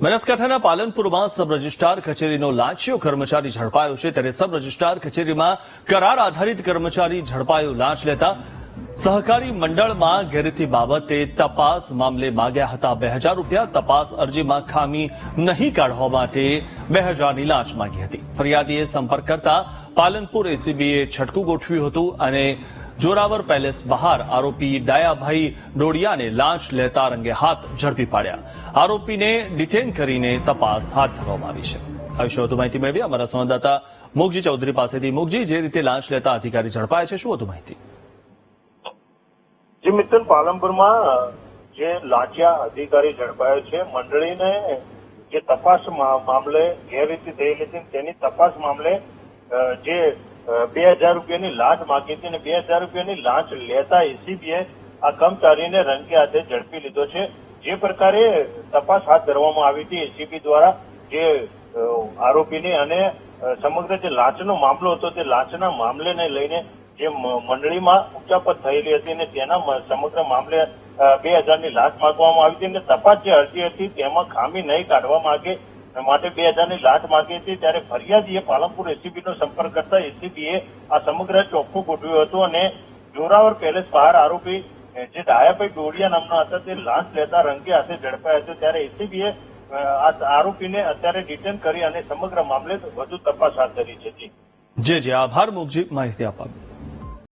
બનાસકાંઠાના પાલનપુરમાં sub registrar કચેરીનો લાંચિયો કર્મચારી ઝડપાયો છે. ત્યારે સબ રજિસ્ટ્રાર કચેરીમાં કરાર આધારિત કર્મચારી ઝડપાયો લાંચ લેતા સહકારી મંડળમાં ગેરરીતિ બાબતે તપાસ મામલે માગ્યા હતા. બે હજાર રૂપિયા તપાસ અરજીમાં ખામી નહીં કાઢવા માટે બે હજારની લાંચ માંગી હતી. ફરિયાદીએ સંપર્ક કરતા પાલનપુર એસીબીએ છટકું ગોઠવ્યું હતું અને જોરાવર પેલેસ બહાર આરોપી ડાયાભાઈ ડોડિયાને લાંચ લેતા રંગે હાથ ઝડપી પાડ્યા. આરોપીને ડિટેન કરીને તપાસ હાથ ધરવામાં આવી છે. આ વિશે વધુ માહિતી મેળવી અમારા સંવાદદાતા મુગજી ચૌધરી પાસેથી. મુગજી જે રીતે લાંચ લેતા અધિકારી ઝડપાયા છે, શું વધુ માહિતી? મિત્તલ, પાલનપુરમાં જે લાંચિયા અધિકારી ઝડપાયો છે, મંડળીને જે તપાસ મામલે ગેરરીતિ થઈ હતી તેની તપાસ મામલે જે બે હજાર રૂપિયાની લાંચ માગી હતી અને બે હજાર રૂપિયાની લાંચ લેતા એસીબીએ આ કર્મચારીને રંગે હાથે ઝડપી લીધો છે. જે પ્રકારે તપાસ હાથ ધરવામાં આવી હતી એસીબી દ્વારા, જે આરોપીને અને સમગ્ર જે લાંચનો મામલો હતો તે લાંચના મામલેને લઈને જે મંડળીમાં ઉચ્ચાપત થયેલી હતી અને તેના સમગ્ર મામલે બે હજારની લાંચ માગવામાં આવી હતી અને તપાસ જે અરજી હતી તેમાં ખામી નહીં કાઢવા માંગે માટે બે હજારની લાંચ માંગી હતી. ત્યારે ફરિયાદીએ પાલનપુર એસીબીનો સંપર્ક કરતા એસીબીએ આ સમગ્ર ચોખ્ખું ગોઠવ્યું હતું અને જોરાવર પેલેસ બહાર આરોપી જે ડાયાભાઈ ડોડિયા નામના હતા, તે લાંચ લેતા રંગે હાથે ઝડપાયા હતા ત્યારે એસીબીએ આ આરોપીને અત્યારે ડિટેન કરી અને સમગ્ર મામલે વધુ તપાસ હાથ ધરી છે. જી. જે આભાર, મુખજી. માહિતી આપવા